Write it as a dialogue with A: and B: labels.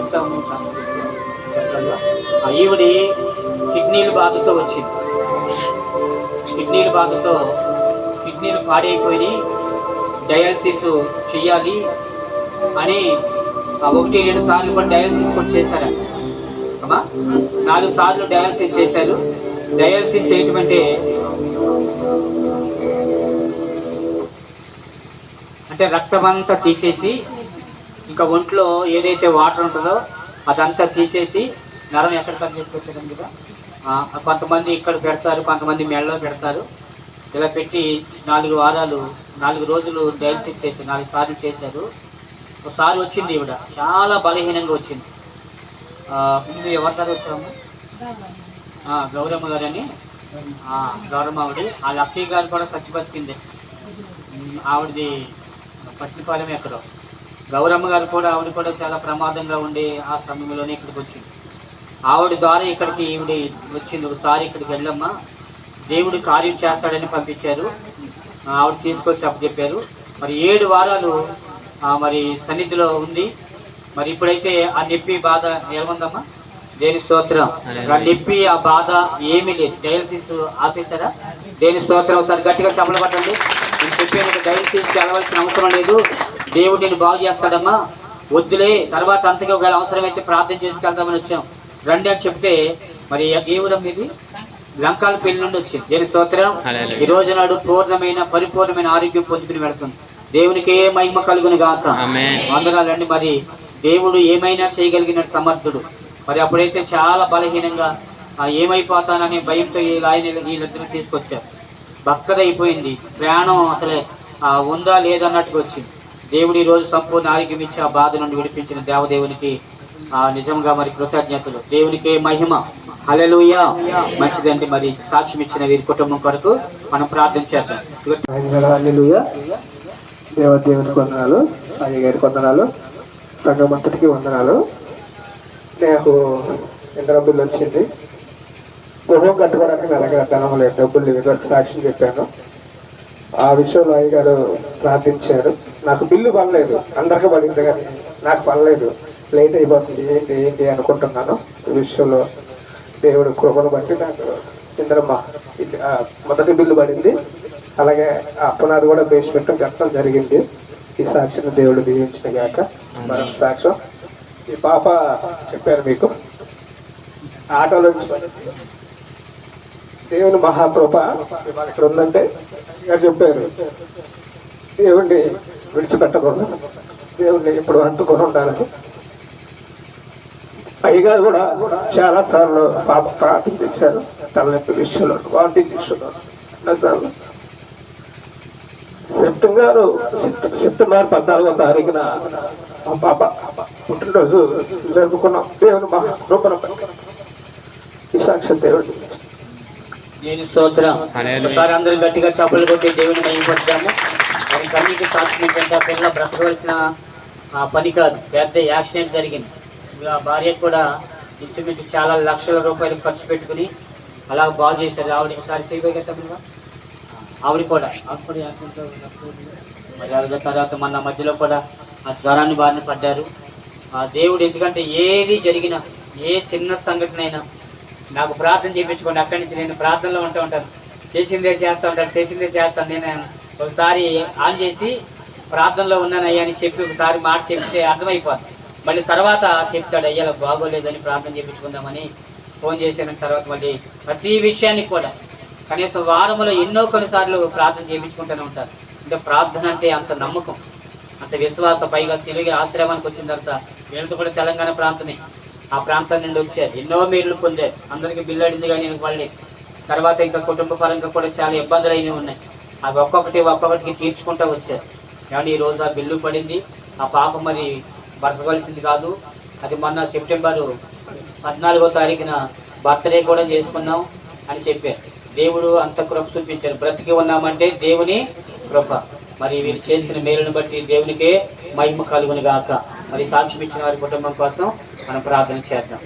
A: చెప్తాము. ఆ ఈవిడి కిడ్నీలు బాధతో వచ్చింది. కిడ్నీలు బాధతో కిడ్నీలు పాడైపోయి డయాలసిస్ చెయ్యాలి అని ఆ ఒకటి రెండు సార్లు కూడా డయాలసిస్ కూడా చేశారంట అమ్మా నాలుగు సార్లు డయాలసిస్ చేశారు. డయాలసిస్ చేయటం అంటే అంటే రక్తం తీసేసి ఇంకా ఒంట్లో ఏదైతే వాటర్ ఉంటుందో అదంతా తీసేసి నరం ఎక్కడ పని పెట్టడం కదా కొంతమంది ఇక్కడ పెడతారు కొంతమంది మెడలో పెడతారు. ఇలా పెట్టి నాలుగు వారాలు నాలుగు రోజులు డయాలసిస్ చేశారు నాలుగు సార్లు చేశారు. ఒకసారి వచ్చింది ఈవిడ చాలా బలహీనంగా వచ్చింది. ముందు ఎవరిదారు వచ్చాము గౌరమ్మ గారు అని గౌరమ్మ ఆవిడ. వాళ్ళ అక్కయ్య గారు కూడా చచ్చి బతికింది. ఆవిడది పట్టిపాలెం ఎక్కడో. గౌరమ్మ గారు కూడా ఆవిడ కూడా చాలా ప్రమాదంగా ఉండి ఆ సమయంలోనే ఇక్కడికి వచ్చింది. ఆవిడ ద్వారా ఇక్కడికి ఈవిడ వచ్చింది. ఒకసారి ఇక్కడికి వెళ్ళమ్మా. దేవుడు కార్యం చేస్తాడని పంపించారు. ఆవిడ తీసుకొచ్చి అప్పచెప్పారు. మరి ఏడు వారాలు మరి సన్నిధిలో ఉంది. మరి ఇప్పుడైతే ఆ నొప్పి బాధ ఏముందమ్మా? దేని స్తోత్రం? ఆ నొప్పి ఆ బాధ ఏమీ లేదు. డయాలసిస్ ఆపేశారా? దేని స్తోత్రం? ఒకసారి గట్టిగా చప్పలు పట్టండి నేను చెప్పేది డయాలసిస్ వెళ్ళవలసిన అవసరం లేదు. దేవుడు నేను బాగు చేస్తాడమ్మా. వద్దులే తర్వాత అంతగా ఒకవేళ అవసరమైతే ప్రార్థన చేసుకెళ్తామని వచ్చాం. రండి అని చెప్తే మరి ఏ ఊరం ఇది? లంకాల పెళ్ళి నుండి వచ్చింది. దేని స్తోత్రం. ఈ రోజు నాడు పూర్ణమైన పరిపూర్ణమైన ఆరోగ్యం పొందుకుని వెళుతుంది. దేవునికి ఏ మహిమ కలుగును గాక. వందనాలండి మరి. దేవుడు ఏమైనా చేయగలిగిన సమర్థుడు. మరి అప్పుడైతే చాలా బలహీనంగా ఏమైపోతాననే భయంతో ఈ ఆయన వీళ్ళిద్దరు తీసుకొచ్చారు. బక్కదైపోయింది. ప్రాణం అసలే ఉందా లేదన్నట్టుగా వచ్చింది. దేవుడు ఈరోజు రోజు సంపూర్ణ ఆరోగ్యం ఇచ్చి ఆ బాధ నుండి విడిపించిన దేవదేవునికి ఆ, నిజంగా మరి కృతజ్ఞతలు. దేవునికే మహిమ. హలలుయ మంచిదండి మరి సాక్ష్యం ఇచ్చిన వీరి కుటుంబం కొరకు మనం ప్రార్థన చేద్దాం.
B: దేవదేవునికి వందనాలు అయ్య గారికి వందనాలు సంఘం అంతటికి వందనాలు. నాకు ఇంద్ర బిల్లు వచ్చింది గృహం కట్టుకోవడానికి నా దగ్గర ధనం లేదు డబ్బులు లేదు ఇదివరకు సాక్ష్యం చెప్పాను. ఆ విషయంలో అయ్య గారు ప్రార్థించారు. నాకు బిల్లు పడలేదు. అందరికీ పడింది కానీ నాకు పడలేదు. లేట్ అయిపోతుంది. ఏంటి ఏంటి అనుకుంటున్నాను. ఈ విషయంలో దేవుడు కృపను బట్టి నాకు ఇంద్రమ్మ మొదటి బిల్లు పడింది. అలాగే ఆ కూడా బేస్మెంట్ కట్టడం జరిగింది. ఈ సాక్షిని దేవుడు దీవించిన గాక మరొక సాక్ష్యం. ఈ పాప చెప్పారు మీకు. ఆటోలో నుంచి పడింది. దేవుని మహాకృప ఇక్కడ ఉందంటే గారు చెప్పారు. దేవుణ్ణి విడిచిపెట్టకూడదు. దేవుణ్ణి ఇప్పుడు అంటుకొని ఉండాలని. పైగా కూడా చాలా సార్లు పాప ప్రార్థన చేశారు. తలనొప్పి విషయంలో వాటి విషయంలో. సార్లు. సెప్టెంబర్ గారు సెప్టెంబర్ పద్నాలుగో తారీఖున మా పాప పుట్టినరోజు జరుపుకున్నాం. దేవుని మహా కృపను బట్టి. ఈ సాక్షి దేవుడు
A: నేను స్తోత్రం. ఒకసారి అందరూ గట్టిగా చప్పలు కొట్టి దేవుని మహిమపడతాము మరి కన్నీటి సాక్ష్యం ఆ పిల్ల బ్రతకవలసిన ఆ పని కాదు. పెద్ద యాక్సిడెంట్ జరిగింది. ఇక ఆ భార్య కూడా ఇంచుమించు చాలా లక్షల రూపాయలు ఖర్చు పెట్టుకుని అలా బాగు చేశారు. ఆవిడ ఒకసారి చేయబోయే ఆవిడ కూడా. ఆవిడ కూడా యాక్సిడెంట్ మరి ఆవిడ తర్వాత మన మధ్యలో కూడా ఆ జ్వరాన్ని బారిన పడ్డారు. ఆ దేవుడు ఎందుకంటే ఏది జరిగినా ఏ చిన్న సంఘటన అయినా నాకు ప్రార్థన చేయించుకోండి. అక్కడి నుంచి నేను ప్రార్థనలో ఉంటూ ఉంటాను. చేసిందే చేస్తూ ఉంటాను చేసిందే చేస్తాను. నేను ఒకసారి ఆన్ చేసి ప్రార్థనలో ఉన్నానయ్యా అని చెప్పి ఒకసారి మాట చెప్తే అర్థమైపోతుంది మళ్ళీ తర్వాత చెప్తాడు అయ్యా బాగోలేదని ప్రార్థన చేయించుకుందామని ఫోన్ చేసిన తర్వాత మళ్ళీ ప్రతి విషయానికి కూడా కనీసం వారంలో ఎన్నో కొన్నిసార్లు ప్రార్థన చేయించుకుంటూనే ఉంటారు. అంటే ప్రార్థన అంటే అంత నమ్మకం అంత విశ్వాస. పైగా సిలిగి ఆశ్రమానికి వచ్చిన తర్వాత వీళ్ళతో కూడా తెలంగాణ ప్రాంతమే. ఆ ప్రాంతం నుండి వచ్చారు ఎన్నో మేలు పొందారు అందరికీ బిల్లు అడింది కానీ వాళ్ళని. తర్వాత ఇంకా కుటుంబ పరంగా కూడా చాలా ఇబ్బందులు అయినవి ఉన్నాయి. అవి ఒక్కొక్కటి ఒక్కొక్కటికి తీర్చుకుంటూ వచ్చారు కానీ ఈ రోజు ఆ బిల్లు పడింది. ఆ పాప మరి బ్రతకవలసింది కాదు. అది మొన్న సెప్టెంబరు పద్నాలుగో తారీఖున బర్త్డే కూడా చేసుకున్నాం అని చెప్పారు. దేవుడు అంత కృప చూపించారు. బ్రతికి ఉన్నామంటే దేవుని కృప. మరి వీరు చేసిన మేలును బట్టి దేవునికే మహిమ కలుగును గాక. మరి సాక్ష్యం ఇచ్చిన వారి కుటుంబం కోసం మనం ప్రార్థన చేద్దాం.